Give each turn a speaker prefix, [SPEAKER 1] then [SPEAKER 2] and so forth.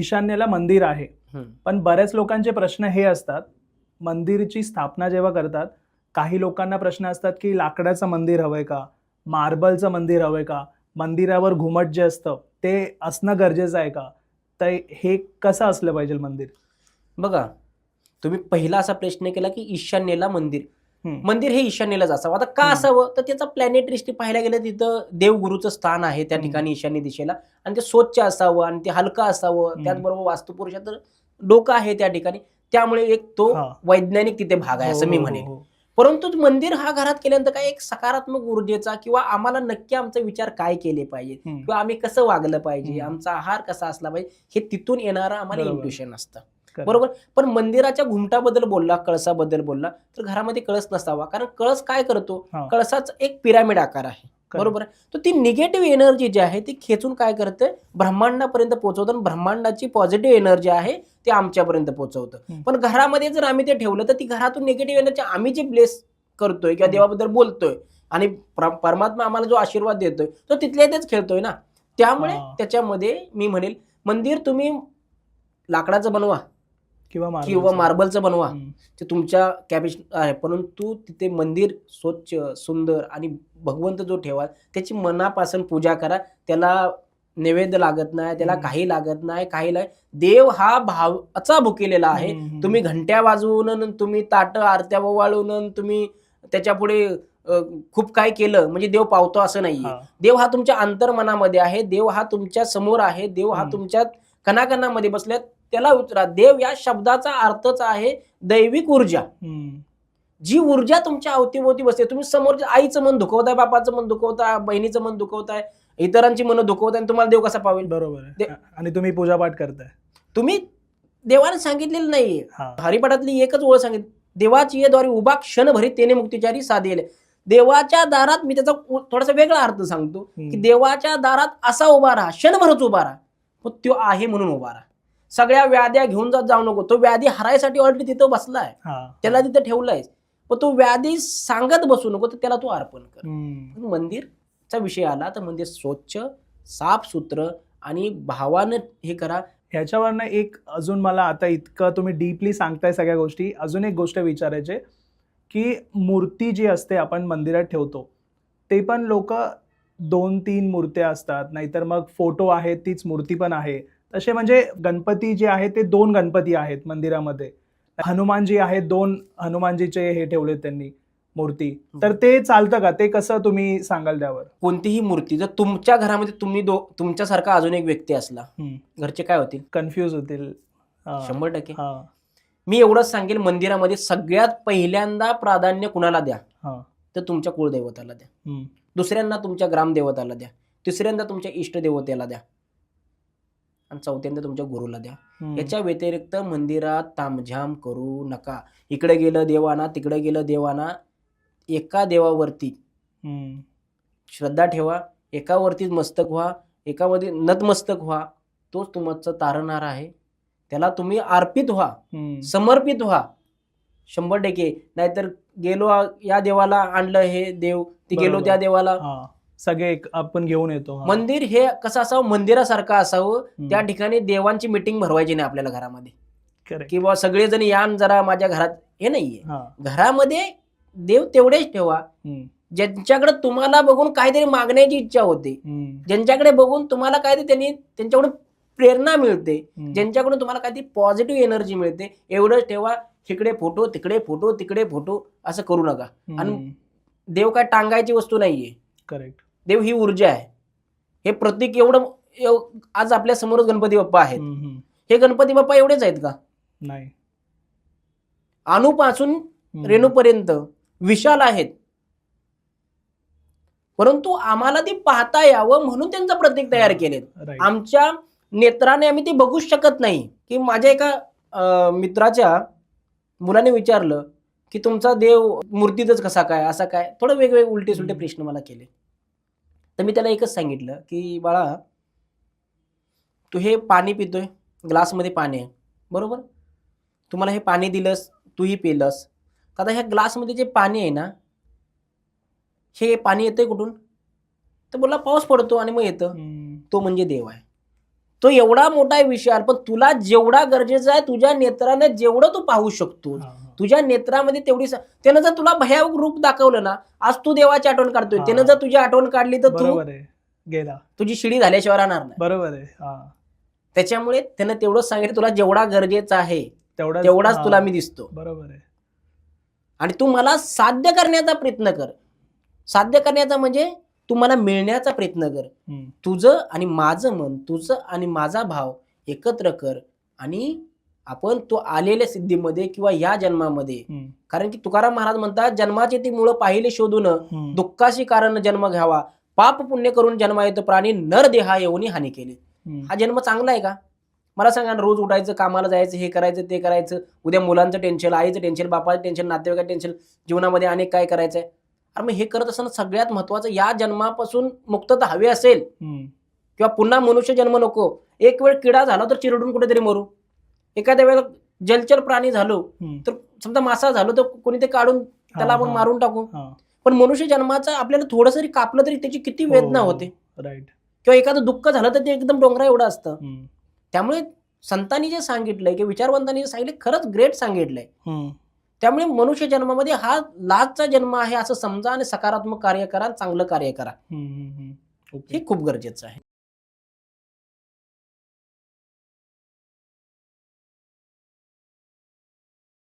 [SPEAKER 1] ईशान्येला मंदिर आहे. पण बऱ्याच लोकांचे प्रश्न हे असतात मंदिरची स्थापना जेव्हा करतात काही लोकांना प्रश्न असतात की लाकडाचं मंदिर हवंय का? मार्बलचं मंदिर हवंय का? मंदिरावर घुमट जे असतं ते असणं गरजेचं आहे का? तर हे कसं असलं पाहिजे मंदिर?
[SPEAKER 2] बघा तुम्ही पहिला असा प्रश्न केला की ईशान्येला मंदिर. मंदिर हे ईशान्येलाच असावं आता का. असावं तर त्याचा प्लॅनेटरिस्टी पाहायला गेलं तिथं देवगुरुचं स्थान आहे त्या. ठिकाणी ईशान्य दिशेला आणि ते स्वच्छ असावं आणि ते हलकं असावं. त्याचबरोबर वास्तुपुरुषाचं डोकं आहे त्या ठिकाणी त्यामुळे एक तो
[SPEAKER 1] हा.
[SPEAKER 2] वैज्ञानिक तिथे भाग आहे असं
[SPEAKER 1] हो,
[SPEAKER 2] मी
[SPEAKER 1] हो,
[SPEAKER 2] म्हणेन
[SPEAKER 1] हो, हो.
[SPEAKER 2] परंतु मंदिर हा घरात केल्यानंतर काय एक सकारात्मक ऊर्जेचा किंवा आम्हाला नक्की आमचा विचार काय केले पाहिजे. किंवा आम्ही कसं वागलं पाहिजे. आमचा आहार कसा असला पाहिजे हे तिथून येणारं आम्हाला. इंट्युशन असतं. बरोबर पण मंदिराच्या घुमटाबद्दल बोलला कळसाबद्दल बोलला तर घरामध्ये कळस नसावा कारण कळस काय करतो. कळसाचा एक पिरामिड आकार आहे. बरोबर आहे तर ती निगेटिव्ह एनर्जी जी आहे ती खेचून काय करते ब्रह्मांडापर्यंत पोहोचवतं आणि ब्रह्मांडाची पॉझिटिव्ह एनर्जी आहे ते आमच्यापर्यंत पोहोचवतं. पण घरामध्ये जर आम्ही ते ठेवलं तर ती घरातून निगेटिव्ह एनर्जी आम्ही जे ब्लेस करतोय किंवा. देवाबद्दल बोलतोय आणि प्र- परमात्मा आम्हाला जो आशीर्वाद देतोय तो तिथल्या इथेच खेळतोय ना त्यामुळे. त्याच्यामध्ये मी म्हणेल मंदिर तुम्ही लाकडाचं बनवा
[SPEAKER 1] किंवा.
[SPEAKER 2] मार्बलचं बनवा. ते तुमच्या कॅपेश आहे परंतु तिथे मंदिर स्वच्छ सुंदर आणि भगवंत जो ठेवा त्याची मनापासून पूजा करा त्याला नैवेद्य लागत नाही त्याला. काही लागत नाही काही नाही देव हा भावाचा भुकेलेला आहे. तुम्ही घंट्या वाजवून तुम्ही ताट आरत्या ववाळून अन तुम्ही त्याच्या पुढे खूप काय केलं म्हणजे देव पावतो असं नाहीये. देव हा तुमच्या अंतर्मनामध्ये आहे देव हा तुमच्यासमोर आहे देव हा. तुमच्या कणाकणामध्ये बसल्यात त्याला उतरा. देव या शब्दाचा अर्थच आहे दैविक ऊर्जा.
[SPEAKER 1] हम्म.
[SPEAKER 2] जी ऊर्जा तुमच्या अवतीभोवती बसते. तुम्ही समोरच्या आईचं मन दुखवताय बापाचं मन दुखवताय बहिणीचं मन दुखवताय इतरांची मन दुखवताय तुम्हाला देव कसा पावेल?
[SPEAKER 1] बरोबर आणि तुम्ही पूजापाठ करताय.
[SPEAKER 2] तुम्ही देवाने सांगितलेलं नाहीये.
[SPEAKER 1] हा.
[SPEAKER 2] हरिपाठातली एकच ओळ सांगित देवाची द्वारे उभा क्षणभरी तेने मुक्तिचारी साधेल. देवाच्या दारात मी त्याचा थोडासा वेगळा अर्थ सांगतो की. देवाच्या दारात असा उभा राहा क्षणभरच उभा राहा. पण तो आहे म्हणून उभा राहा. सगळ्या व्याध्या घेऊन जात जाऊ नको. तो व्याधी हरायसाठी ऑलरेडी तिथं बसलाय.
[SPEAKER 1] हा.
[SPEAKER 2] त्याला तिथं ठेवलाय पण तो व्याधी सांगत बसू नको तर त्याला तू अर्पण कर. मंदिरचा विषय आला तर मंदिर स्वच्छ साफसूत्र आणि भावानं हे करा.
[SPEAKER 1] ह्याच्यावरनं एक अजून मला आता इतकं तुम्ही डीपली सांगताय सगळ्या गोष्टी. अजून एक गोष्ट विचारायचे की मूर्ती जी असते आपण मंदिरात ठेवतो ते पण लोक दोन तीन मूर्त्या असतात. नाहीतर मग फोटो आहेत तीच मूर्ती पण आहे. तसे म्हणजे गणपती जे आहे ते दोन गणपती आहेत मंदिरामध्ये. हनुमानजी आहेत दोन हनुमानजीचे हे ठेवलेत त्यांनी मूर्ती. तर ते चालतं का? ते कसं तुम्ही सांगाल त्यावर?
[SPEAKER 2] कोणतीही मूर्ती जर तुमच्या घरामध्ये तुम्ही दो तुमच्यासारखा अजून एक व्यक्ती असला. घरचे काय होतील?
[SPEAKER 1] कन्फ्यूज होतील.
[SPEAKER 2] शंभर टक्के.
[SPEAKER 1] हा.
[SPEAKER 2] मी एवढंच सांगेल मंदिरामध्ये सगळ्यात पहिल्यांदा प्राधान्य कुणाला द्या?
[SPEAKER 1] हा.
[SPEAKER 2] तर तुमच्या कुळदैवताला द्या. दुसऱ्यांदा तुमच्या ग्रामदेवताला द्या. तिसऱ्यांदा तुमच्या इष्टदेवतेला द्या. आणि चौथ्यांदा तुमच्या गुरुला द्या. याच्या व्यतिरिक्त मंदिरात तामझाम करू नका. इकडे गेलं देवाना तिकडे गेलं देवाना एका देवावरती. श्रद्धा ठेवा. एकावरतीच मस्तक व्हा. एकामध्ये नतमस्तक व्हा. तोच तुमचं तारणार आहे. त्याला तुम्ही अर्पित व्हा. समर्पित व्हा. शंभर टक्के. नाहीतर गेलो या देवाला आणलं हे देव. ती गेलो. त्या देवाला.
[SPEAKER 1] सगळे एक आपण घेऊन येतो.
[SPEAKER 2] मंदिर हे कसं असावं मंदिरासारखं असावं. त्या ठिकाणी देवांची मिटिंग भरवायची नाही आपल्याला घरामध्ये. किंवा सगळेजण यान जरा माझ्या घरात हे नाहीये. घरामध्ये देव तेवढेच ठेवा. ज्यांच्याकडे तुम्हाला बघून काहीतरी मागण्याची इच्छा होते. ज्यांच्याकडे बघून तुम्हाला काहीतरी त्यांनी त्यांच्याकडून प्रेरणा मिळते. ज्यांच्याकडून तुम्हाला काहीतरी पॉझिटिव्ह एनर्जी मिळते एवढंच ठेवा इकडे फोटो तिकडे फोटो तिकडे फोटो असं करू नका आणि. देव काय टांगायची वस्तू नाहीये
[SPEAKER 1] करेक्ट
[SPEAKER 2] देव ही ऊर्जा आहे. हे प्रतीक एवढं एव- आज आपल्या समोरच गणपती बाप्पा आहेत. हे गणपती बाप्पा एवढेच आहेत का?
[SPEAKER 1] नाही.
[SPEAKER 2] अणुपासून
[SPEAKER 1] हम्म.
[SPEAKER 2] रेणूपर्यंत विशाल आहेत. परंतु आम्हाला ती पाहता यावं म्हणून त्यांचं प्रतीक तयार केलेत. आमच्या नेत्राने आम्ही ते बघूच शकत नाही. की माझ्या एका मित्राच्या मुलाने विचारलं की तुमचा देव मूर्तीतच कसा काय असा काय? थोडं वेगवेगळे उलटे सुलटे. प्रश्न मला केले. तर मी त्याला एकच सांगितलं की बाळा तू हे पाणी पितोय ग्लासमध्ये पाणी आहे बरोबर? तुम्हाला हे पाणी दिलंस तूही पिलंस. तर आता ह्या ग्लासमध्ये जे पाणी आहे ना हे पाणी येतंय कुठून? तर बोला पाऊस पडतो आणि मग येतं. तो म्हणजे देव आहे. तो एवढा मोठा आहे विशाल पण तुला जेवढा गरजेचा आहे तुझ्या नेत्राने जेवढं तू पाहू शकतो. तुझ्या नेत्रामध्ये तेवढी त्यानं जर तुला भयावक रूप दाखवलं ना आज तू देवाची आठवण काढतोय. त्यानं जर तुझी आठवण काढली तर तू
[SPEAKER 1] गेला.
[SPEAKER 2] तुझी शिडी झाल्याशिवाय राहणार नाही.
[SPEAKER 1] बरोबर आहे हा.
[SPEAKER 2] त्याच्यामुळे त्यानं तेवढंच सांगितलं तुला जेवढा गरजेचा आहे
[SPEAKER 1] तेवढाच
[SPEAKER 2] तेवढाच तुला मी दिसतो.
[SPEAKER 1] बरोबर आहे.
[SPEAKER 2] आणि तू मला साध्य करण्याचा प्रयत्न कर. साध्य करण्याचा म्हणजे तू मला मिळण्याचा प्रयत्न कर. तुझं आणि माझं मन तुझं आणि माझा भाव एकत्र कर आणि आपण तो आलेल्या सिद्धीमध्ये किंवा या जन्मामध्ये. कारण की तुकाराम महाराज म्हणतात जन्माचे ती मुळं पाहिले शोधून. दुःखाशी कारण जन्म घ्यावा. पाप पुण्य करून जन्म येतो प्राणी नर देहा येऊनी हानी केली. हा जन्म चांगला आहे का? मला सांगा रोज उठायचं कामाला जायचं हे करायचं ते करायचं. उद्या मुलांचं टेन्शन आईचं टेन्शन बापाचं टेन्शन नातेवाईकाचं टेन्शन जीवनामध्ये अनेक काय करायचंय? मग हे करत असताना सगळ्यात महत्वाचं या जन्मापासून मुक्तता हवी असेल. किंवा पुन्हा मनुष्य जन्म नको. एक वेळ किडा झाला तर चिरडून कुठेतरी मरू. एखाद्या वेळेला जलचर प्राणी झालो. तर समजा मासा झालो तर कोणी ते काढून त्याला आपण. मारून टाकू. पण मनुष्य जन्माचं आपल्याला थोडं जरी कापलं तरी त्याची किती वेदना
[SPEAKER 1] हो,
[SPEAKER 2] होते.
[SPEAKER 1] राईट
[SPEAKER 2] किंवा एखादं दुःख झालं तर ते एकदम डोंगरा एवढं असतं. त्यामुळे संतांनी जे सांगितलंय किंवा विचारवंतांनी जे सांगितलंय खरंच ग्रेट सांगितलंय. त्यामुळे मनुष्य जन्मामध्ये हा लाजचा जन्म आहे असं समजा आणि सकारात्मक कार्य करा चांगलं कार्य करा. हे खूप गरजेचं आहे.